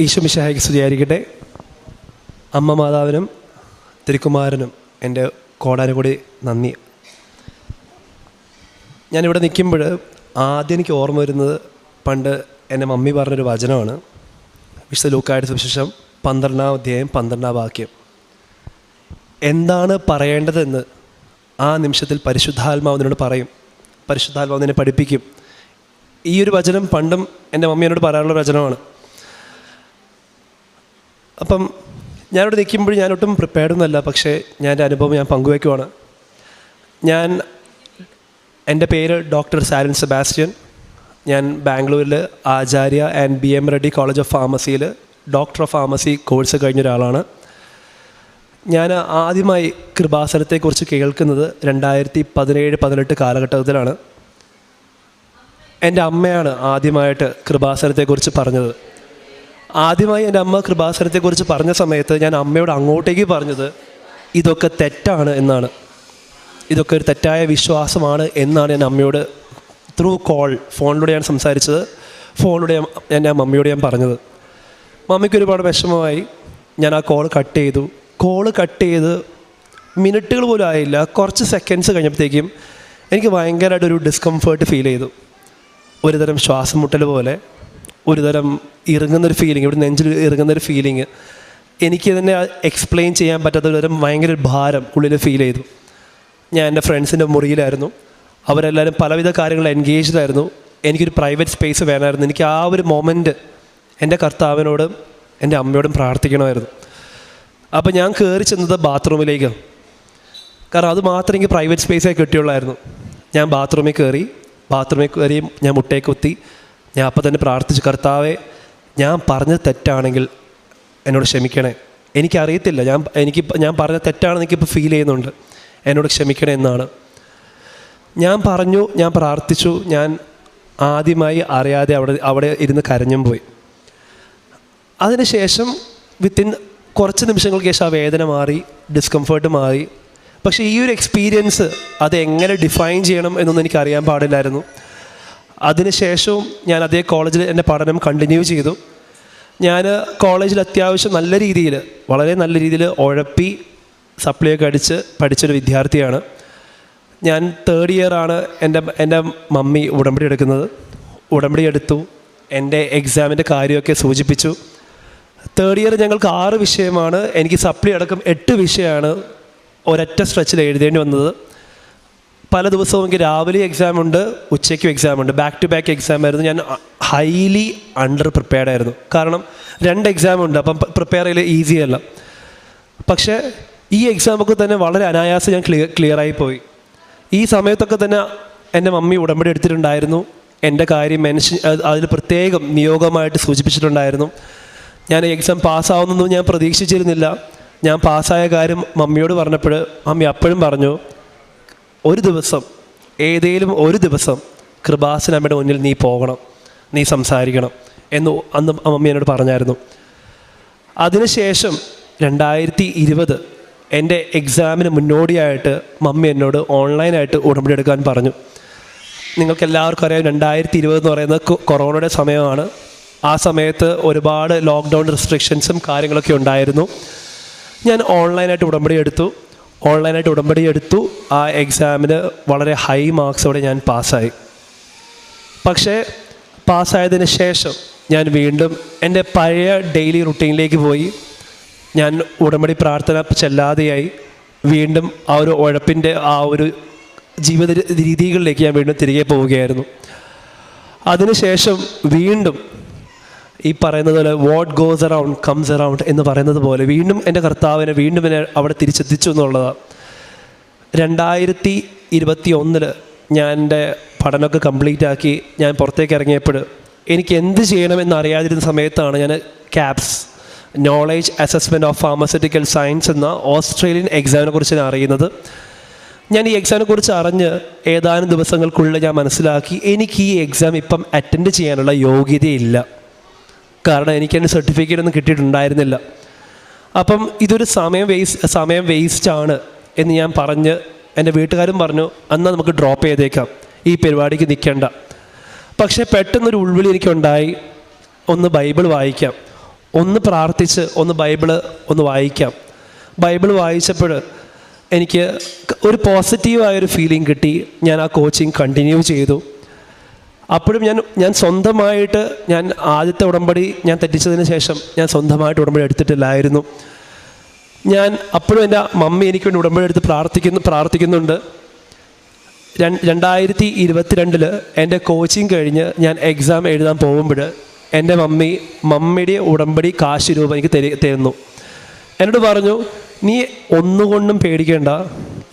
ഈശ്വമിശാഹിക്ക് സ്തുതിയായിരിക്കട്ടെ. അമ്മ മാതാവിനും തിരുക്കുമാരനും എന്റെ കോടാനും കൂടി നന്ദി. ഞാനിവിടെ നിൽക്കുമ്പോൾ ആദ്യം എനിക്ക് ഓർമ്മ വരുന്നത് പണ്ട് എന്റെ മമ്മി പറഞ്ഞൊരു വചനമാണ്. വിശുദ്ധ ലൂക്കായുടെ സുവിശേഷം പന്ത്രണ്ടാം അധ്യായം പന്ത്രണ്ടാം വാക്യം. എന്താണ് പറയേണ്ടതെന്ന് ആ നിമിഷത്തിൽ പരിശുദ്ധാത്മാവ് നിന്നോട് പറയും. പരിശുദ്ധാത്മാവ് പഠിപ്പിക്കും. ഈ ഒരു വചനം പണ്ടും എന്റെ മമ്മി എന്നോട് പറയാനുള്ള വചനമാണ്. അപ്പം ഞാനിവിടെ നിൽക്കുമ്പോൾ ഞാനൊട്ടും പ്രിപ്പയർഡ് ഒന്നുമല്ല പക്ഷേ ഞാൻ എന്റെ അനുഭവം ഞാൻ പങ്കുവയ്ക്കുവാണ്. ഞാൻ എന്റെ പേര് ഡോക്ടർ സാരൻ സെബാസ്റ്റ്യൻ. ഞാൻ ബാംഗ്ലൂരിൽ Acharya and B M Reddy college of ഫാർമസിയിൽ doctor of pharmacy course കഴിഞ്ഞ ഒരാളാണ്. ഞാൻ ആദ്യമായി കൃപാസനത്തെക്കുറിച്ച് കേൾക്കുന്നത് രണ്ടായിരത്തി പതിനേഴ് പതിനെട്ട് കാലഘട്ടത്തിലാണ്. എന്റെ അമ്മയാണ് ആദ്യമായിട്ട് കൃപാസനത്തെക്കുറിച്ച് പറഞ്ഞത്. ആദ്യമായി എന്റെ അമ്മ കൃപാസനത്തെക്കുറിച്ച് പറഞ്ഞ സമയത്ത് ഞാൻ അമ്മയോട് അങ്ങോട്ടേക്ക് പറഞ്ഞത് ഇതൊക്കെ തെറ്റാണ് എന്നാണ്. ഇതൊക്കെ ഒരു തെറ്റായ വിശ്വാസമാണ് എന്നാണ് ഞാൻ അമ്മയോട് ത്രൂ കോൾ ഫോണിലൂടെ ഞാൻ സംസാരിച്ചത്. ഫോണിലൂടെ ഞാൻ- ഞാൻ മമ്മിയോട് ഞാൻ പറഞ്ഞത്. മമ്മിക്ക് ഒരുപാട് വിഷമമായി. ഞാൻ ആ കോൾ കട്ട് ചെയ്തു. കോൾ കട്ട് ചെയ്ത് മിനിറ്റുകൾ പോലും ആയില്ല. കുറച്ച് സെക്കൻഡ്സ് കഴിഞ്ഞപ്പോഴത്തേക്കും എനിക്ക് ഭയങ്കരമായിട്ടൊരു ഡിസ്കംഫേർട്ട് ഫീൽ ചെയ്തു. ഒരുതരം ശ്വാസം മുട്ടൽ പോലെ. ഒരുതരം ഇറങ്ങുന്നൊരു ഫീലിംഗ് ഇവിടെ നെഞ്ചിൽ ഇറങ്ങുന്നൊരു ഫീലിംഗ് എനിക്ക് തന്നെ എക്സ്പ്ലെയിൻ ചെയ്യാൻ പറ്റാത്ത ഒരുതരം ഭയങ്കര ഭാരം ഉള്ളിൽ ഫീൽ ചെയ്തു. ഞാൻ എന്റെ ഫ്രണ്ട്സിന്റെ മുറിയിലായിരുന്നു. അവരെല്ലാവരും പലവിധ കാര്യങ്ങളിൽ എൻഗേജ്ഡ് ആയിരുന്നു. എനിക്കൊരു പ്രൈവറ്റ് സ്പേസ് വേണമായിരുന്നു. എനിക്ക് ആ ഒരു മൊമെന്റ് എന്റെ കർത്താവിനോടും എന്റെ അമ്മയോടും പ്രാർത്ഥിക്കണമായിരുന്നു. അപ്പോൾ ഞാൻ കയറി ചെന്നത് ബാത്റൂമിലേക്ക് കാരണം അത് മാത്രം എനിക്ക് പ്രൈവറ്റ് സ്പേസേ കിട്ടിയുള്ളായിരുന്നു. ഞാൻ ബാത്റൂമിൽ കയറി ബാത്റൂമിൽ കയറി ഞാൻ മുട്ടയെ കുത്തി ഞാൻ അപ്പം തന്നെ പ്രാർത്ഥിച്ചു കർത്താവെ ഞാൻ പറഞ്ഞത് തെറ്റാണെങ്കിൽ എന്നോട് ക്ഷമിക്കണേ. എനിക്കറിയത്തില്ല ഞാൻ എനിക്ക് ഞാൻ പറഞ്ഞ തെറ്റാണെന്ന് എനിക്കിപ്പോൾ ഫീൽ ചെയ്യുന്നുണ്ട്. എന്നോട് ക്ഷമിക്കണേ എന്നാണ്. ഞാൻ പറഞ്ഞു ഞാൻ പ്രാർത്ഥിച്ചു ഞാൻ ആദ്യമായി അറിയാതെ അവിടെ അവിടെ ഇരുന്ന് കരഞ്ഞും പോയി. അതിനുശേഷം വിത്തിൻ കുറച്ച് നിമിഷങ്ങൾക്ക് ശേഷം ആ വേദന മാറി ഡിസ്കംഫേർട്ട് മാറി. പക്ഷേ ഈ ഒരു എക്സ്പീരിയൻസ് അത് എങ്ങനെ ഡിഫൈൻ ചെയ്യണം എന്നൊന്നും എനിക്ക് അറിയാൻ പാടില്ലായിരുന്നു. അതിനുശേഷവും ഞാൻ അതേ കോളേജിൽ എന്റെ പഠനം കണ്ടിന്യൂ ചെയ്തു. ഞാൻ കോളേജിൽ അത്യാവശ്യം നല്ല രീതിയിൽ വളരെ നല്ല രീതിയിൽ ഉഴപ്പി സപ്ലൈ ഒക്കെ അടിച്ച് പഠിച്ചൊരു വിദ്യാർത്ഥിയാണ്. ഞാൻ തേർഡ് ഇയർ ആണ് എന്റെ എന്റെ മമ്മി ഉടമ്പടി എടുക്കുന്നത്. ഉടമ്പടി എടുത്തു എന്റെ എക്സാമിന്റെ കാര്യമൊക്കെ സൂചിപ്പിച്ചു. തേർഡ് ഇയർ ഞങ്ങൾക്ക് ആറ് വിഷയമാണ്. എനിക്ക് സപ്ലി അടക്കം എട്ട് വിഷയമാണ് ഒരൊറ്റ സ്ട്രെച്ചിൽ എഴുതേണ്ടി വന്നത്. പല ദിവസവും എനിക്ക് രാവിലെ എക്സാം ഉണ്ട് ഉച്ചയ്ക്കും എക്സാം ഉണ്ട്. ബാക്ക് ടു ബാക്ക് എക്സാം ആയിരുന്നു. ഞാൻ ഹൈലി അണ്ടർ പ്രിപ്പയർഡ് ആയിരുന്നു. കാരണം രണ്ട് എക്സാം ഉണ്ട് അപ്പം പ്രിപ്പയർ ചെയ്യൽ ഈസി അല്ല. പക്ഷേ ഈ എക്സാമൊക്കെ തന്നെ വളരെ അനായാസം ഞാൻ ക്ലിയർ ക്ലിയറായി പോയി. ഈ സമയത്തൊക്കെ തന്നെ എന്റെ മമ്മി ഉടമ്പടി എടുത്തിട്ടുണ്ടായിരുന്നു. എന്റെ കാര്യം മെൻഷൻ അതിൽ പ്രത്യേകം നിയോഗമായിട്ട് സൂചിപ്പിച്ചിട്ടുണ്ടായിരുന്നു. ഞാൻ എക്സാം പാസ്സാവുന്നൊന്നും ഞാൻ പ്രതീക്ഷിച്ചിരുന്നില്ല. ഞാൻ പാസ്സായ കാര്യം മമ്മിയോട് പറഞ്ഞപ്പോൾ മമ്മി അപ്പോഴും പറഞ്ഞു ഒരു ദിവസം ഏതേലും ഒരു ദിവസം കൃപാസനമ്മയുടെ മുന്നിൽ നീ പോകണം നീ സംസാരിക്കണം എന്ന് അന്ന് അമ്മ എന്നോട് പറഞ്ഞായിരുന്നു. അതിനുശേഷം രണ്ടായിരത്തി ഇരുപത് എന്റെ എക്സാമിന് മുന്നോടിയായിട്ട് മമ്മി എന്നോട് ഓൺലൈനായിട്ട് ഉടമ്പടി എടുക്കാൻ പറഞ്ഞു. നിങ്ങൾക്ക് എല്ലാവർക്കും അറിയാം രണ്ടായിരത്തി ഇരുപത് എന്ന് പറയുന്നത് കൊറോണയുടെ സമയമാണ്. ആ സമയത്ത് ഒരുപാട് ലോക്ക്ഡൗൺ റെസ്ട്രിക്ഷൻസും കാര്യങ്ങളൊക്കെ ഉണ്ടായിരുന്നു. ഞാൻ ഓൺലൈനായിട്ട് ഉടമ്പടി എടുത്തു. ഓൺലൈനായിട്ട് ഉടമ്പടി എടുത്തു. ആ എക്സാമിന് വളരെ ഹൈ മാർക്സോടെ ഞാൻ പാസ്സായി. പക്ഷേ പാസ്സായതിന് ശേഷം ഞാൻ വീണ്ടും എന്റെ പഴയ ഡെയിലി റുട്ടീനിലേക്ക് പോയി. ഞാൻ ഉടമ്പടി പ്രാർത്ഥന ചെല്ലാതെയായി. വീണ്ടും ആ ഒരു ഉഴപ്പിന്റെ ആ ഒരു ജീവിത രീതികളിലേക്ക് ഞാൻ വീണ്ടും തിരികെ പോവുകയായിരുന്നു. അതിനുശേഷം വീണ്ടും ഈ പറയുന്നത് പോലെ what goes around comes around എന്ന് പറയുന്നത് പോലെ വീണ്ടും എന്റെ കർത്താവിനെ വീണ്ടും എന്നെ അവിടെ തിരിച്ചെത്തിച്ചു എന്നുള്ളതാണ്. രണ്ടായിരത്തി ഇരുപത്തി ഒന്നിൽ ഞാൻ എന്റെ പഠനമൊക്കെ കംപ്ലീറ്റ് ആക്കി ഞാൻ പുറത്തേക്ക് ഇറങ്ങിയപ്പോൾ എനിക്ക് എന്ത് ചെയ്യണമെന്ന് അറിയാതിരുന്ന സമയത്താണ് ഞാൻ CAPS knowledge assessment of pharmaceutical science എന്ന ഓസ്ട്രേലിയൻ എക്സാമിനെ കുറിച്ച് ഞാൻ അറിയുന്നത്. ഞാൻ ഈ എക്സാമിനെ കുറിച്ച് അറിഞ്ഞ് ഏതാനും ദിവസങ്ങൾക്കുള്ളിൽ ഞാൻ മനസ്സിലാക്കി എനിക്ക് ഈ എക്സാം ഇപ്പം അറ്റൻഡ് ചെയ്യാനുള്ള യോഗ്യതയില്ല. കാരണം എനിക്ക് അതിന് സർട്ടിഫിക്കറ്റ് ഒന്നും കിട്ടിയിട്ടുണ്ടായിരുന്നില്ല. അപ്പം ഇതൊരു സമയം വേസ്റ്റ് സമയം വേസ്റ്റ് ആണ് എന്ന് ഞാൻ പറഞ്ഞ് എന്റെ വീട്ടുകാരും പറഞ്ഞു എന്നാൽ നമുക്ക് ഡ്രോപ്പ് ചെയ്തേക്കാം. ഈ പരിപാടിക്ക് നിൽക്കേണ്ട പക്ഷേ പെട്ടെന്നൊരു ഉൾവിളി എനിക്കുണ്ടായി. ഒന്ന് ബൈബിൾ വായിക്കാം. ഒന്ന് പ്രാർത്ഥിച്ച് ഒന്ന് ബൈബിൾ ഒന്ന് വായിക്കാം. ബൈബിൾ വായിച്ചപ്പോൾ എനിക്ക് ഒരു പോസിറ്റീവായൊരു ഫീലിംഗ് കിട്ടി. ഞാൻ ആ കോച്ചിങ് കണ്ടിന്യൂ ചെയ്തു. അപ്പോഴും ഞാൻ ഞാൻ സ്വന്തമായിട്ട് ഞാൻ ആദ്യത്തെ ഉടമ്പടി ഞാൻ തെറ്റിച്ചതിന് ശേഷം ഞാൻ സ്വന്തമായിട്ട് ഉടമ്പടി എടുത്തിട്ടില്ലായിരുന്നു. ഞാൻ അപ്പോഴും എന്റെ മമ്മി എനിക്ക് വേണ്ടി ഉടമ്പടി എടുത്ത് പ്രാർത്ഥിക്കുന്നു പ്രാർത്ഥിക്കുന്നുണ്ട്. രണ്ടായിരത്തി ഇരുപത്തിരണ്ടിൽ എന്റെ കോച്ചിങ് കഴിഞ്ഞ് ഞാൻ എക്സാം എഴുതാൻ പോകുമ്പോൾ എന്റെ മമ്മി മമ്മിയുടെ ഉടമ്പടി കാശ് രൂപ എനിക്ക് തരി തരുന്നു. എന്നോട് പറഞ്ഞു നീ ഒന്നുകൊണ്ടും പേടിക്കേണ്ട.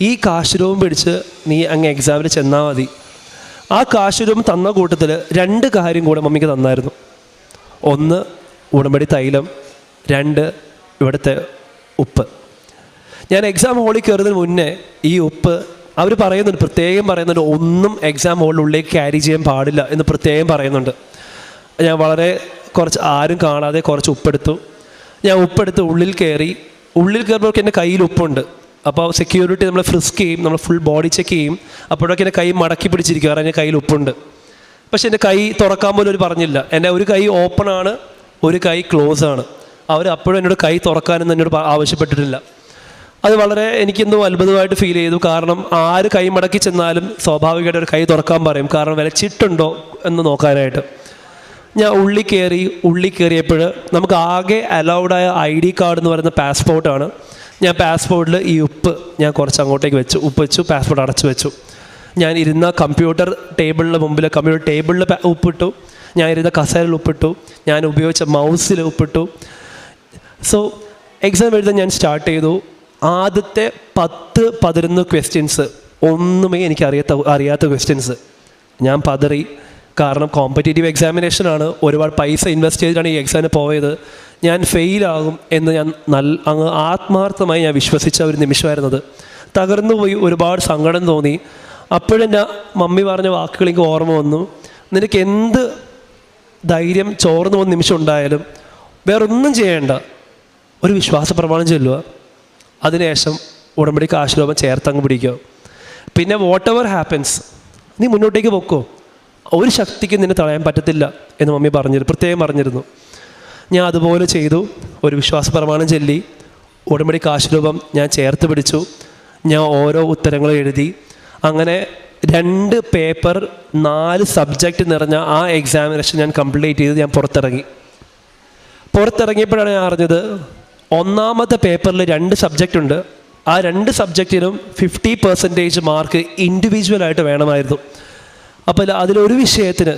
ഈ കാശ് രൂപം പിടിച്ച് നീ അങ്ങ് എക്സാമിന് ചെന്നാൽ മതി. ആ കാശ് തന്ന കൂട്ടത്തിൽ രണ്ട് കാര്യം കൂടെ മമ്മിക്ക് തന്നായിരുന്നു. ഒന്ന് ഉടമ്പടി തൈലം. രണ്ട് ഇവിടുത്തെ ഉപ്പ്. ഞാൻ എക്സാം ഹോളിൽ കയറുന്നതിന് മുന്നേ ഈ ഉപ്പ് അവർ പറയുന്നുണ്ട് പ്രത്യേകം പറയുന്നുണ്ട് ഒന്നും എക്സാം ഹോളിനുള്ളിലേക്ക് ക്യാരി ചെയ്യാൻ പാടില്ല എന്ന് പ്രത്യേകം പറയുന്നുണ്ട്. ഞാൻ വളരെ കുറച്ച് ആരും കാണാതെ കുറച്ച് ഉപ്പെടുത്തു. ഞാൻ ഉപ്പെടുത്ത് ഉള്ളിൽ കയറി ഉള്ളിൽ കയറുമ്പോൾ എന്റെ കയ്യിൽ ഉപ്പുണ്ട്. അപ്പോൾ സെക്യൂരിറ്റി നമ്മൾ ഫ്രിസ്ക് ചെയ്യും നമ്മൾ ഫുൾ ബോഡി ചെക്ക് ചെയ്യും. അപ്പോഴൊക്കെ എന്റെ കൈ മടക്കി പിടിച്ചിരിക്കും. കാരണം എന്റെ കയ്യിൽ ഉപ്പുണ്ട്. പക്ഷെ എന്റെ കൈ തുറക്കാൻ പോലും അവർ പറഞ്ഞില്ല. എന്റെ ഒരു കൈ ഓപ്പൺ ആണ് ഒരു കൈ ക്ലോസ് ആണ്. അവർ അപ്പോഴും എന്നോട് കൈ തുറക്കാനൊന്നും എന്നോട് ആവശ്യപ്പെട്ടിട്ടില്ല. അത് വളരെ എനിക്കെന്തോ അത്ഭുതമായിട്ട് ഫീൽ ചെയ്തു. കാരണം ആര് കൈ മടക്കി ചെന്നാലും സ്വാഭാവികമായിട്ട് ഒരു കൈ തുറക്കാൻ പറയും. കാരണം വില ചിട്ടുണ്ടോ എന്ന് നോക്കാനായിട്ട്. ഞാൻ ഉള്ളി കയറി ഉള്ളി കയറിയപ്പോൾ നമുക്ക് ആകെ അലൗഡായ ഐ ഡി കാർഡ് എന്ന് പറയുന്ന പാസ്പോർട്ടാണ് ഞാൻ പാസ്പോർട്ടിൽ ഈ ഉപ്പ് ഞാൻ കുറച്ച് അങ്ങോട്ടേക്ക് വെച്ചു. ഉപ്പ് വെച്ചു പാസ്പോർട്ട് അടച്ചു വെച്ചു. ഞാൻ ഇരുന്ന കമ്പ്യൂട്ടർ ടേബിളിന് മുമ്പിൽ കമ്പ്യൂട്ടർ ടേബിളിൽ ഉപ്പിട്ടു. ഞാൻ ഇരുന്ന കസേരയിൽ ഉപ്പിട്ടു. ഞാൻ ഉപയോഗിച്ച മൗസിൽ ഉപ്പിട്ടു. സോ എക്സാം എഴുതാൻ ഞാൻ സ്റ്റാർട്ട് ചെയ്തു. ആദ്യത്തെ പത്ത് പതിനൊന്ന് ക്വസ്റ്റ്യൻസ് ഒന്നുമേ എനിക്ക് അറിയാത്ത അറിയാത്ത ക്വസ്റ്റ്യൻസ് ഞാൻ പതറി. കാരണം കോമ്പറ്റേറ്റീവ് എക്സാമിനേഷനാണ് ഒരുപാട് പൈസ ഇൻവെസ്റ്റ് ചെയ്തിട്ടാണ് ഈ എക്സാമിന് പോയത്. ഞാൻ ഫെയിലാകും എന്ന് ഞാൻ നല്ല അങ്ങ് ആത്മാർത്ഥമായി ഞാൻ വിശ്വസിച്ച ഒരു നിമിഷമായിരുന്നത് തകർന്നു പോയി ഒരുപാട് സങ്കടം തോന്നി. അപ്പോഴെന്റെ മമ്മി പറഞ്ഞ വാക്കുകൾ എനിക്ക് ഓർമ്മ വന്നു. നിനക്ക് എന്ത് ധൈര്യം ചോർന്നു പോകുന്ന നിമിഷം ഉണ്ടായാലും വേറൊന്നും ചെയ്യേണ്ട. ഒരു വിശ്വാസ പ്രമാണം ചൊല്ലുക. അതിനുശേഷം ഉടമ്പടി ആശീർവാദം ചേർത്തങ്ങ് പിടിക്കുക. പിന്നെ വാട്ട് എവർ ഹാപ്പൻസ് നീ മുന്നോട്ടേക്ക് പൊക്കോ. ഒരു ശക്തിക്ക് നിന്നെ തളയാൻ പറ്റത്തില്ല എന്ന് മമ്മി പറഞ്ഞിരുന്നു. പ്രത്യേകം പറഞ്ഞിരുന്നു. ഞാൻ അതുപോലെ ചെയ്തു. ഒരു വിശ്വാസ പ്രമാണം ചൊല്ലി. ഉടമ്പടി കാശുരൂപം ഞാൻ ചേർത്ത് പിടിച്ചു. ഞാൻ ഓരോ ഉത്തരങ്ങളും എഴുതി. അങ്ങനെ രണ്ട് പേപ്പർ നാല് സബ്ജക്റ്റ് നിറഞ്ഞ ആ എക്സാമിനേഷൻ ഞാൻ കംപ്ലീറ്റ് ചെയ്ത് ഞാൻ പുറത്തിറങ്ങി. പുറത്തിറങ്ങിയപ്പോഴാണ് ഞാൻ അറിഞ്ഞത് ഒന്നാമത്തെ പേപ്പറിൽ രണ്ട് സബ്ജക്റ്റ് ഉണ്ട്. ആ രണ്ട് സബ്ജക്റ്റിനും ഫിഫ്റ്റി പെർസെന്റേജ് മാർക്ക് ഇൻഡിവിജ്വലായിട്ട് വേണമായിരുന്നു. അപ്പോൾ അതിലൊരു വിഷയത്തിന്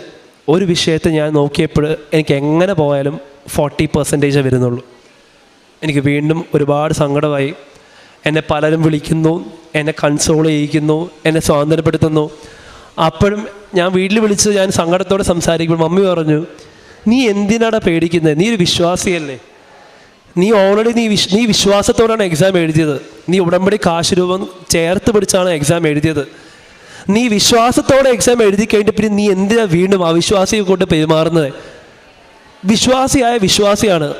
ഒരു വിഷയത്തെ ഞാൻ നോക്കിയപ്പോൾ എനിക്ക് എങ്ങനെ പോയാലും ഫോർട്ടി പെർസെന്റേജേ വരുന്നുള്ളൂ. എനിക്ക് വീണ്ടും ഒരുപാട് സങ്കടമായി. എന്നെ പലരും വിളിക്കുന്നു എന്നെ കൺസോൾ ചെയ്യിക്കുന്നു എന്നെ സ്വാതന്ത്ര്യപ്പെടുത്തുന്നു. അപ്പോഴും ഞാൻ വീട്ടിൽ വിളിച്ച് ഞാൻ സങ്കടത്തോടെ സംസാരിക്കുമ്പോൾ മമ്മി പറഞ്ഞു നീ എന്തിനാടാ പേടിക്കുന്നത് നീ ഒരു വിശ്വാസിയല്ലേ. നീ ഓൾറെഡി നീ വിശ് നീ വിശ്വാസത്തോടാണ് എക്സാം എഴുതിയത്. നീ ഉടമ്പടി കാശ് രൂപം ചേർത്ത് പിടിച്ചാണ് എക്സാം എഴുതിയത്. നീ വിശ്വാസത്തോടെ എക്സാം എഴുതി കഴിഞ്ഞിട്ട് പിന്നെ നീ എന്തിനാ വീണ്ടും അവിശ്വാസിയെ കൊണ്ട് പെരുമാറുന്നത്? വിശ്വാസിയായ വിശ്വാസിയാണ്.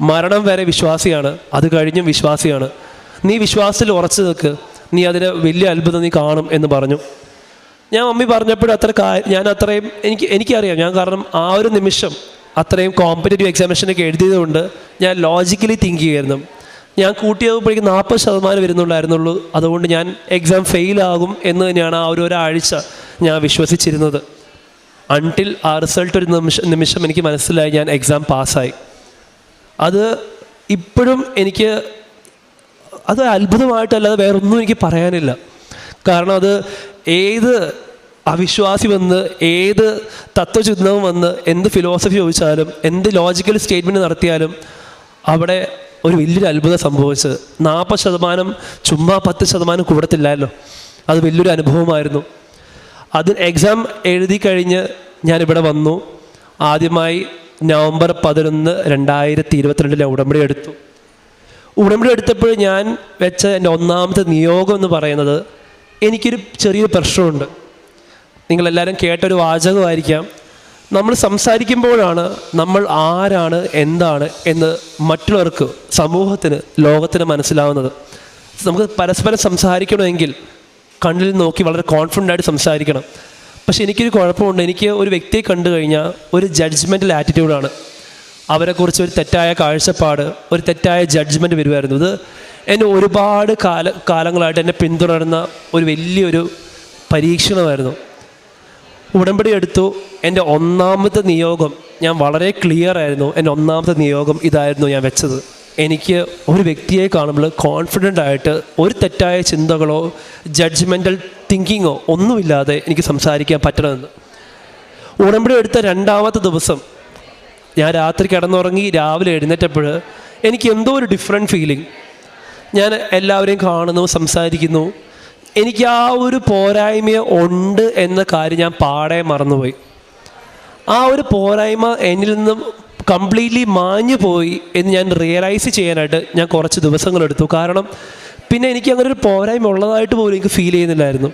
മരണം വരെ വിശ്വാസിയാണ്. അത് കഴിഞ്ഞും വിശ്വാസിയാണ്. നീ വിശ്വാസത്തിൽ ഉറച്ചു നിൽക്ക്. നീ അതിന് വലിയ അത്ഭുതം നീ കാണും എന്ന് പറഞ്ഞു. ഞാൻ മമ്മി പറഞ്ഞപ്പോഴും അത്ര ഞാൻ അത്രയും എനിക്ക് എനിക്കറിയാം. ഞാൻ കാരണം ആ ഒരു നിമിഷം അത്രയും കോമ്പറ്റേറ്റീവ് എക്സാമിനേഷനൊക്കെ എഴുതിയതുകൊണ്ട് ഞാൻ ലോജിക്കലി തിങ്ക് ചെയ്യുമായിരുന്നു. ഞാൻ കൂട്ടിയപ്പോഴേക്കും നാൽപ്പത് ശതമാനം വരുന്നുണ്ടായിരുന്നുള്ളൂ. അതുകൊണ്ട് ഞാൻ എക്സാം ഫെയിലാകും എന്ന് തന്നെയാണ് ആ ഒരു ഒരാഴ്ച ഞാൻ വിശ്വസിച്ചിരുന്നത്. അൺടിൽ ആ റിസൾട്ട് ഒരു നിമിഷം നിമിഷം എനിക്ക് മനസ്സിലായി ഞാൻ എക്സാം പാസ്സായി അത് ഇപ്പോഴും എനിക്ക് അത് അത്ഭുതമായിട്ടല്ലാതെ വേറൊന്നും എനിക്ക് പറയാനില്ല. കാരണം അത് ഏത് അവിശ്വാസി വന്ന് ഏത് തത്വചിന്തവും വന്ന് എന്ത് ഫിലോസഫി ചോദിച്ചാലും എന്ത് ലോജിക്കൽ സ്റ്റേറ്റ്മെന്റ് നടത്തിയാലും അവിടെ ഒരു വലിയൊരു അത്ഭുതം സംഭവിച്ചത്. നാൽപ്പത് ശതമാനം ചുമ്മാ പത്ത് ശതമാനം കൂടത്തില്ലായല്ലോ അത് വലിയൊരു അനുഭവമായിരുന്നു. അത് എക്സാം എഴുതി കഴിഞ്ഞ് ഞാനിവിടെ വന്നു. ആദ്യമായി നവംബർ പതിനൊന്ന് രണ്ടായിരത്തി ഇരുപത്തിരണ്ടിലെ ഉടമ്പടി എടുത്തു. ഉടമ്പടി എടുത്തപ്പോൾ ഞാൻ വെച്ച എന്റെ ഒന്നാമത്തെ നിയോഗം എന്ന് പറയുന്നത് എനിക്കൊരു ചെറിയൊരു പ്രശ്നമുണ്ട്. നിങ്ങളെല്ലാവരും കേട്ടൊരു വാചകമായിരിക്കാം. നമ്മൾ സംസാരിക്കുമ്പോഴാണ് നമ്മൾ ആരാണ് എന്താണ് എന്ന് മറ്റുള്ളവർക്ക് സമൂഹത്തിന് ലോകത്തിന് മനസ്സിലാവുന്നത്. നമുക്ക് പരസ്പരം സംസാരിക്കണമെങ്കിൽ കണ്ണിൽ നോക്കി വളരെ കോൺഫിഡന്റ് ആയിട്ട് സംസാരിക്കണം. പക്ഷെ എനിക്കൊരു കുഴപ്പമുണ്ട്. എനിക്ക് ഒരു വ്യക്തിയെ കണ്ടു കഴിഞ്ഞാൽ ഒരു ജഡ്ജ്മെന്റൽ ആറ്റിറ്റ്യൂഡാണ് അവരെക്കുറിച്ച് ഒരു തെറ്റായ കാഴ്ചപ്പാട് ഒരു തെറ്റായ ജഡ്ജ്മെന്റ് വരുമായിരുന്നു. ഇത് എന്നെ ഒരുപാട് കാല കാലങ്ങളായിട്ട് എന്നെ പിന്തുടരുന്ന ഒരു വലിയൊരു പരീക്ഷണമായിരുന്നു. ഉടമ്പടി എടുത്തു. എന്റെ ഒന്നാമത്തെ നിയോഗം ഞാൻ വളരെ ക്ലിയർ ആയിരുന്നു. എന്റെ ഒന്നാമത്തെ നിയോഗം ഇതായിരുന്നു ഞാൻ വെച്ചത്. എനിക്ക് ഒരു വ്യക്തിയെ കാണുമ്പോൾ കോൺഫിഡന്റ് ആയിട്ട് ഒരു തെറ്റായ ചിന്തകളോ ജഡ്ജ്മെന്റൽ തിങ്കിങ്ങോ ഒന്നുമില്ലാതെ എനിക്ക് സംസാരിക്കാൻ പറ്റണമെന്ന്. ഉടമ്പടി എടുത്ത രണ്ടാമത്തെ ദിവസം ഞാൻ രാത്രി കിടന്നുറങ്ങി രാവിലെ എഴുന്നേറ്റപ്പോൾ എനിക്ക് എന്തോ ഒരു ഡിഫറെന്റ് ഫീലിംഗ് ഞാൻ എല്ലാവരെയും കാണുന്നു സംസാരിക്കുന്നു. എനിക്ക് ആ ഒരു പോരായ്മ ഉണ്ട് എന്ന കാര്യം ഞാൻ പാടെ മറന്നുപോയി. ആ ഒരു പോരായ്മ എന്നിൽ നിന്നും കംപ്ലീറ്റ്ലി മാഞ്ഞു പോയി എന്ന് ഞാൻ റിയലൈസ് ചെയ്യാനായിട്ട് ഞാൻ കുറച്ച് ദിവസങ്ങളെടുത്തു കാരണം പിന്നെ എനിക്ക് അങ്ങനെ ഒരു പോരായ്മ ഉള്ളതായിട്ട് പോലും എനിക്ക് ഫീൽ ചെയ്യുന്നില്ലായിരുന്നു.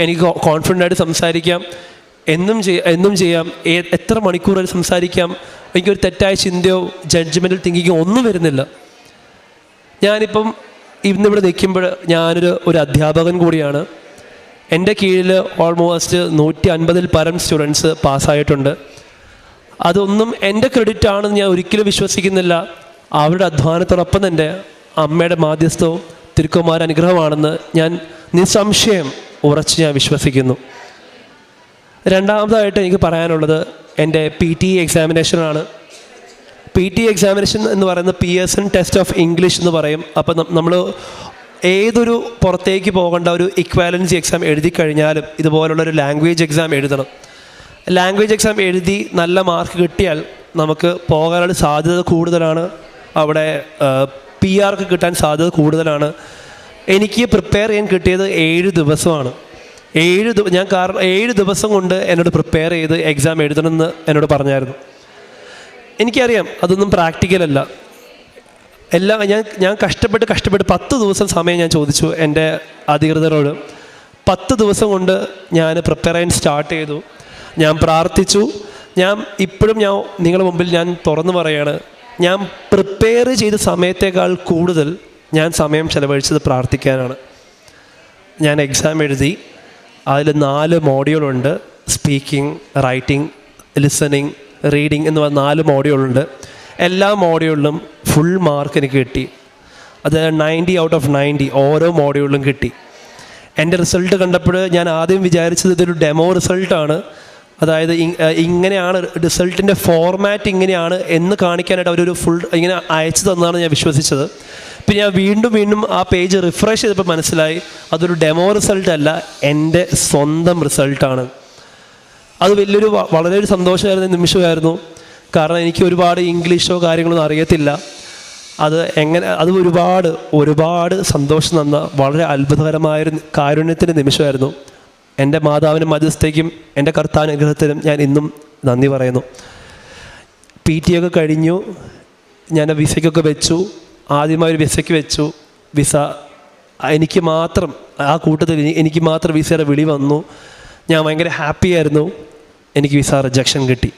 എനിക്ക് കോൺഫിഡന്റ് ആയിട്ട് സംസാരിക്കാം. എന്നും ചെയ്യാം എന്നും ചെയ്യാം. എത്ര മണിക്കൂർ വരെ സംസാരിക്കാം. എനിക്കൊരു തെറ്റായ ചിന്തയോ ജഡ്ജ്മെന്റൽ തിങ്കിങ്ങോ ഒന്നും വരുന്നില്ല. ഞാനിപ്പം ഇന്നിവിടെ നിൽക്കുമ്പോൾ ഞാനൊരു ഒരു അധ്യാപകൻ കൂടിയാണ്. എന്റെ കീഴിൽ ഓൾമോസ്റ്റ് നൂറ്റി അൻപതിൽ പരം സ്റ്റുഡൻസ് പാസ്സായിട്ടുണ്ട് അതൊന്നും എന്റെ ക്രെഡിറ്റ് ആണെന്ന് ഞാൻ ഒരിക്കലും വിശ്വസിക്കുന്നില്ല. അവരുടെ അധ്വാനത്തോടൊപ്പം തന്നെ അമ്മയുടെ മാധ്യസ്ഥവും തിരുക്കുമാര അനുഗ്രഹമാണെന്ന് ഞാൻ നിസ്സംശയം ഉറച്ച് ഞാൻ വിശ്വസിക്കുന്നു. രണ്ടാമതായിട്ട് എനിക്ക് പറയാനുള്ളത് എന്റെ പി ടി എക്സാമിനേഷനാണ് പി ടി എക്സാമിനേഷൻ എന്ന് പറയുന്നത് P S N test of English എന്ന് പറയും. അപ്പം നമ്മൾ ഏതൊരു പുറത്തേക്ക് പോകേണ്ട ഒരു ഇക്വാലൻസി എക്സാം എഴുതി കഴിഞ്ഞാലും ഇതുപോലുള്ള ഒരു ലാംഗ്വേജ് എക്സാം എഴുതണം. ലാംഗ്വേജ് എക്സാം എഴുതി നല്ല മാർക്ക് കിട്ടിയാൽ നമുക്ക് പോകാനുള്ള സാധ്യത കൂടുതലാണ്. അവിടെ പി ആർക്ക് കിട്ടാൻ സാധ്യത കൂടുതലാണ്. എനിക്ക് പ്രിപ്പയർ ചെയ്യാൻ കിട്ടിയത് ഏഴ് ദിവസമാണ്. ഏഴ് ഞാൻ കാരണം ഏഴ് ദിവസം കൊണ്ട് എന്നോട് പ്രിപ്പയർ ചെയ്ത് എക്സാം എഴുതണമെന്ന് എന്നോട് പറഞ്ഞായിരുന്നു. എനിക്കറിയാം അതൊന്നും പ്രാക്ടിക്കൽ അല്ല. എല്ലാം ഞാൻ ഞാൻ കഷ്ടപ്പെട്ട് കഷ്ടപ്പെട്ട് പത്ത് ദിവസം സമയം ഞാൻ ചോദിച്ചു എന്റെ അധികൃതരോട്. പത്ത് ദിവസം കൊണ്ട് ഞാൻ പ്രിപ്പയർ ചെയ്യാൻ സ്റ്റാർട്ട് ചെയ്തു. ഞാൻ പ്രാർത്ഥിച്ചു. ഞാൻ ഇപ്പോഴും ഞാൻ നിങ്ങളുടെ മുമ്പിൽ ഞാൻ തുറന്നു പറയാണ്. ഞാൻ പ്രിപ്പയർ ചെയ്ത സമയത്തേക്കാൾ കൂടുതൽ ഞാൻ സമയം ചെലവഴിച്ചത് പ്രാർത്ഥിക്കാനാണ്. ഞാൻ എക്സാം എഴുതി. അതിൽ നാല് മോഡ്യൂളുണ്ട് സ്പീക്കിംഗ് റൈറ്റിംഗ് ലിസണിങ് റീഡിംഗ് എന്ന് പറഞ്ഞ നാല് മോഡ്യൂളുണ്ട് എല്ലാ മോഡ്യൂളിലും ഫുൾ മാർക്ക് എനിക്ക് കിട്ടി. അത് നയന്റി ഔട്ട് ഓഫ് നയന്റി ഓരോ മോഡ്യൂളിലും കിട്ടി. എന്റെ റിസൾട്ട് കണ്ടപ്പോൾ ഞാൻ ആദ്യം വിചാരിച്ചത് ഇതൊരു ഡെമോ റിസൾട്ടാണ് അതായത് ഇങ്ങനെയാണ് റിസൾട്ടിന്റെ ഫോർമാറ്റ് ഇങ്ങനെയാണ് എന്ന് കാണിക്കാനായിട്ട് അവരൊരു ഫുൾ ഇങ്ങനെ അയച്ചു തന്നാണ് ഞാൻ വിശ്വസിച്ചത്. പിന്നെ ഞാൻ വീണ്ടും വീണ്ടും ആ പേജ് റിഫ്രഷ് ചെയ്തപ്പോൾ മനസ്സിലായി അതൊരു ഡെമോ റിസൾട്ട് അല്ല എന്റെ സ്വന്തം റിസൾട്ടാണ് അത് വലിയൊരു വളരെ ഒരു സന്തോഷമായിരുന്ന നിമിഷമായിരുന്നു. കാരണം എനിക്ക് ഒരുപാട് ഇംഗ്ലീഷോ കാര്യങ്ങളൊന്നും അറിയത്തില്ല. അത് എങ്ങനെ അത് ഒരുപാട് ഒരുപാട് സന്തോഷം തന്ന വളരെ അത്ഭുതകരമായൊരു കാരുണ്യത്തിന്റെ നിമിഷമായിരുന്നു. എന്റെ മാതാവിനും മധ്യസ്ഥയ്ക്കും എന്റെ കർത്താനുഗ്രഹത്തിനും ഞാൻ ഇന്നും നന്ദി പറയുന്നു. പി ടി ഒക്കെ കഴിഞ്ഞു ഞാൻ വിസയ്ക്കൊക്കെ വെച്ചു ആദ്യമായി ഒരു വിസയ്ക്ക് വെച്ചു. വിസ എനിക്ക് മാത്രം ആ കൂട്ടത്തിൽ എനിക്ക് മാത്രം വിസയുടെ വിളി വന്നു. ഞാൻ ഭയങ്കര ഹാപ്പി ആയിരുന്നു. എനിക്ക് വിസ റിജക്ഷൻ കിട്ടി.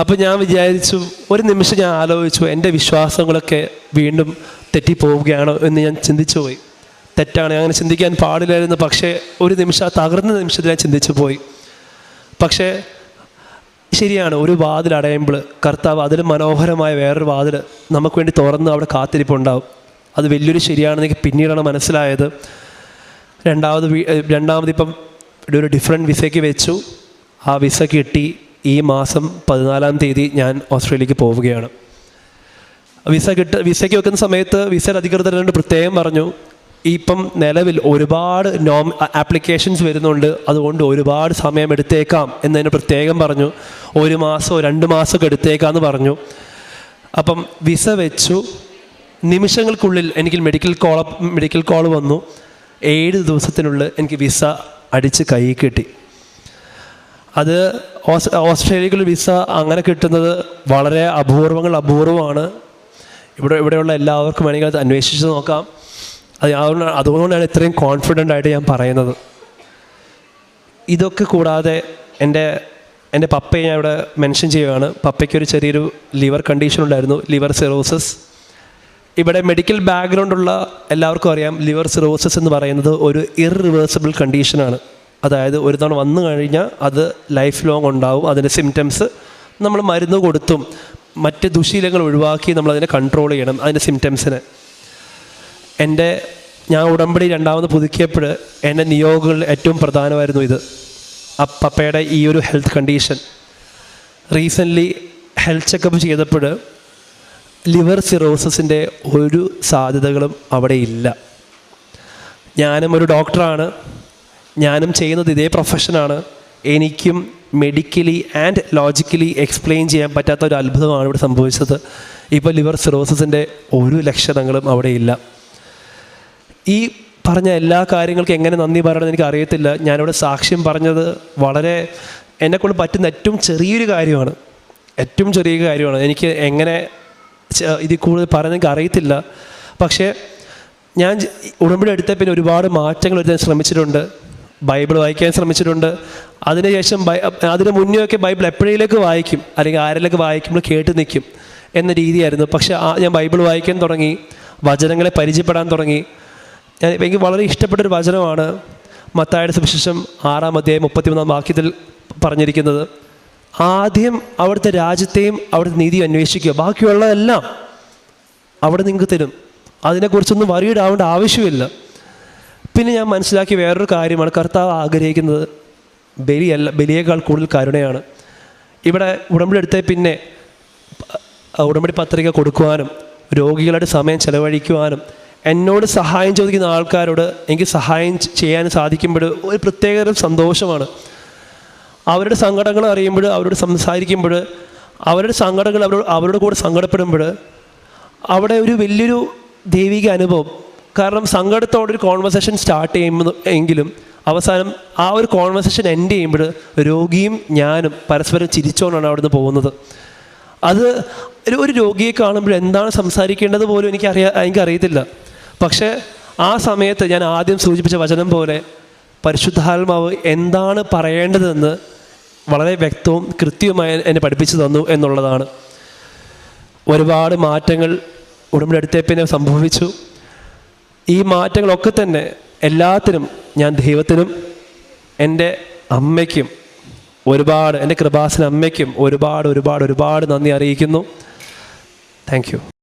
അപ്പോൾ ഞാൻ വിചാരിച്ചു ഒരു നിമിഷം ഞാൻ ആലോചിച്ചു എന്റെ വിശ്വാസങ്ങളൊക്കെ വീണ്ടും തെറ്റിപ്പോവുകയാണോ എന്ന് ഞാൻ ചിന്തിച്ചു പോയി തെറ്റാണ്. അങ്ങനെ ചിന്തിക്കാൻ പാടില്ലായിരുന്നു. പക്ഷേ ഒരു നിമിഷം തകർന്ന നിമിഷത്തിൽ ഞാൻ ചിന്തിച്ചു പോയി. പക്ഷേ ശരിയാണ്. ഒരു വാതിൽ അടയുമ്പോൾ കർത്താവ് അതിൽ മനോഹരമായ വേറൊരു വാതിൽ നമുക്ക് വേണ്ടി തുറന്ന് അവിടെ കാത്തിരിപ്പുണ്ടാവും. അത് വലിയൊരു ശരിയാണെന്ന് എനിക്ക് പിന്നീടാണ് മനസ്സിലായത്. രണ്ടാമത് രണ്ടാമത് ഇപ്പം ഒരു ഡിഫറെന്റ് വിസയ്ക്ക് വെച്ചു. ആ വിസ കിട്ടി. ഈ മാസം പതിനാലാം തീയതി ഞാൻ ഓസ്ട്രേലിയക്ക് പോവുകയാണ്. വിസ കിട്ട വിസയ്ക്ക് വെക്കുന്ന സമയത്ത് വിസയുടെ അധികൃതരോട് പ്രത്യേകം പറഞ്ഞു ഇപ്പം നിലവിൽ ഒരുപാട് നോം ആപ്ലിക്കേഷൻസ് വരുന്നുണ്ട്. അതുകൊണ്ട് ഒരുപാട് സമയം എടുത്തേക്കാം എന്നതിന് പ്രത്യേകം പറഞ്ഞു. ഒരു മാസമോ രണ്ട് മാസമൊക്കെ എടുത്തേക്കാന്ന് പറഞ്ഞു. അപ്പം വിസ വെച്ചു. നിമിഷങ്ങൾക്കുള്ളിൽ എനിക്ക് മെഡിക്കൽ കോൾ മെഡിക്കൽ കോൾ വന്നു. ഏഴ് ദിവസത്തിനുള്ളിൽ എനിക്ക് വിസ അടിച്ച് കൈ കിട്ടി. അത് ഓസ് ഓസ്ട്രേലിയയിൽ വിസ അങ്ങനെ കിട്ടുന്നത് വളരെ അപൂർവങ്ങൾ അപൂർവമാണ്. ഇവിടെ ഇവിടെയുള്ള എല്ലാവർക്കും വേണമെങ്കിൽ അത് അന്വേഷിച്ച് നോക്കാം. അത് അതുകൊണ്ടാണ് ഇത്രയും കോൺഫിഡന്റ് ആയിട്ട് ഞാൻ പറയുന്നത്. ഇതൊക്കെ കൂടാതെ എന്റെ എന്റെ പപ്പയെ ഞാൻ ഇവിടെ മെൻഷൻ ചെയ്യുകയാണ്. പപ്പയ്ക്കൊരു ചെറിയൊരു ലിവർ കണ്ടീഷൻ ഉണ്ടായിരുന്നു ലിവർ സിറോസിസ് ഇവിടെ മെഡിക്കൽ ബാക്ക്ഗ്രൗണ്ട് ഉള്ള എല്ലാവർക്കും അറിയാം ലിവർ സിറോസിസ് എന്ന് പറയുന്നത് ഒരു ഇറിവേഴ്സിബിൾ കണ്ടീഷനാണ് അതായത് ഒരു തവണ വന്നു കഴിഞ്ഞാൽ അത് ലൈഫ് ലോങ് ഉണ്ടാവും അതിന്റെ സിംറ്റംസ് നമ്മൾ മരുന്ന് കൊടുത്തും മറ്റ് ദുശീലങ്ങൾ ഒഴിവാക്കി നമ്മൾ അതിനെ കൺട്രോൾ ചെയ്യണം അതിന്റെ സിംറ്റംസിനെ എന്റെ ഞാൻ ഉടമ്പടി രണ്ടാമത് പുതുക്കിയപ്പോൾ എന്റെ നിയോഗങ്ങളിൽ ഏറ്റവും പ്രധാനമായിരുന്നു ഇത്. പപ്പയുടെ ഈ ഒരു health condition recently health checkup ചെയ്തപ്പോൾ ലിവർ സിറോസിന്റെ ഒരു സാധ്യതകളും അവിടെ ഇല്ല. ഞാനും ഒരു ഡോക്ടറാണ് ഞാനും ചെയ്യുന്നത് ഇതേ പ്രൊഫഷനാണ് എനിക്കും മെഡിക്കലി ആൻഡ് ലോജിക്കലി എക്സ്പ്ലെയിൻ ചെയ്യാൻ പറ്റാത്ത ഒരു അത്ഭുതമാണ് ഇവിടെ സംഭവിച്ചത്. ഇപ്പോൾ ലിവർ സിറോസിന്റെ ഒരു ലക്ഷണങ്ങളും അവിടെ ഇല്ല. ഈ പറഞ്ഞ എല്ലാ കാര്യങ്ങൾക്കും എങ്ങനെ നന്ദി പറയണമെന്ന് എനിക്ക് അറിയത്തില്ല. ഞാനിവിടെ സാക്ഷ്യം പറഞ്ഞത് വളരെ എന്നെക്കൊണ്ട് പറ്റുന്ന ഏറ്റവും ചെറിയൊരു കാര്യമാണ്. ഏറ്റവും ചെറിയ കാര്യമാണ്. എനിക്ക് എങ്ങനെ ഇത് കൂടുതൽ പറയാൻ എനിക്ക് അറിയത്തില്ല. പക്ഷേ ഞാൻ ഉടമ്പടി എടുത്ത പിന്നെ ഒരുപാട് മാറ്റങ്ങൾ വരുത്താൻ ശ്രമിച്ചിട്ടുണ്ട്. ബൈബിൾ വായിക്കാൻ ശ്രമിച്ചിട്ടുണ്ട്. അതിനുശേഷം ബൈ അതിന് മുന്നേ ഒക്കെ ബൈബിൾ എപ്പോഴേലേക്ക് വായിക്കും. അല്ലെങ്കിൽ ആരെങ്കിലൊക്കെ വായിക്കുമ്പോൾ കേട്ട് നിൽക്കും എന്ന രീതിയായിരുന്നു. പക്ഷേ ഞാൻ ബൈബിൾ വായിക്കാൻ തുടങ്ങി. വചനങ്ങളെ പരിചയപ്പെടാൻ തുടങ്ങി. ഞാൻ എനിക്ക് വളരെ ഇഷ്ടപ്പെട്ടൊരു വചനമാണ് മത്തായുടെ സുവിശേഷം ആറാം അധ്യായം മുപ്പത്തിമൂന്നാം വാക്യത്തിൽ പറഞ്ഞിരിക്കുന്നത്. ആദ്യം അവിടുത്തെ രാജ്യത്തെയും അവിടുത്തെ നീതി അന്വേഷിക്കുക. ബാക്കിയുള്ളതെല്ലാം അവിടെ നിങ്ങൾക്ക് തരും. അതിനെക്കുറിച്ചൊന്നും വറിയിടാവേണ്ട ആവശ്യമില്ല. പിന്നെ ഞാൻ മനസ്സിലാക്കിയ വേറൊരു കാര്യമാണ്. കർത്താവ് ആഗ്രഹിക്കുന്നത് ബലിയല്ല ബലിയേക്കാൾ കൂടുതൽ കരുണയാണ്. ഇവിടെ ഉടമ്പടി എടുത്ത പിന്നെ ഉടമ്പടി പത്രിക കൊടുക്കുവാനും രോഗികളുടെ സമയം ചെലവഴിക്കുവാനും എന്നോട് സഹായം ചോദിക്കുന്ന ആൾക്കാരോട് എനിക്ക് സഹായം ചെയ്യാൻ സാധിക്കുമ്പോൾ ഒരു പ്രത്യേകതരം സന്തോഷമാണ്. അവരുടെ സങ്കടങ്ങൾ അറിയുമ്പോൾ അവരോട് സംസാരിക്കുമ്പോൾ അവരുടെ സങ്കടങ്ങൾ അവരോട് അവരുടെ കൂടെ സങ്കടപ്പെടുമ്പോൾ അവിടെ ഒരു വലിയൊരു ദൈവിക അനുഭവം. കാരണം സങ്കടത്തോടൊരു കോൺവെർസേഷൻ സ്റ്റാർട്ട് ചെയ്യുമ്പോൾ എങ്കിലും അവസാനം ആ ഒരു കോൺവെർസേഷൻ എൻഡ് ചെയ്യുമ്പോൾ രോഗിയും ഞാനും പരസ്പരം ചിരിച്ചുകൊണ്ടാണ് അവിടുന്ന് പോകുന്നത്. അത് ഒരു രോഗിയെ കാണുമ്പോൾ എന്താണ് സംസാരിക്കേണ്ടത് പോലും എനിക്ക് അറിയാ എനിക്കറിയത്തില്ല. പക്ഷേ ആ സമയത്ത് ഞാൻ ആദ്യം സൂചിപ്പിച്ച വചനം പോലെ പരിശുദ്ധാത്മാവ് എന്താണ് പറയേണ്ടതെന്ന് വളരെ വ്യക്തവും കൃത്യവുമായി എന്നെ പഠിപ്പിച്ചു തന്നു എന്നുള്ളതാണ്. ഒരുപാട് മാറ്റങ്ങൾ ഉടമ്പടി പിന്നെ സംഭവിച്ചു. ഈ മാറ്റങ്ങളൊക്കെ തന്നെ എല്ലാത്തിനും ഞാൻ ദൈവത്തിനും എന്റെ അമ്മയ്ക്കും ഒരുപാട് എന്റെ കൃപാസിന് അമ്മയ്ക്കും ഒരുപാട് ഒരുപാട് ഒരുപാട് നന്ദി അറിയിക്കുന്നു. താങ്ക്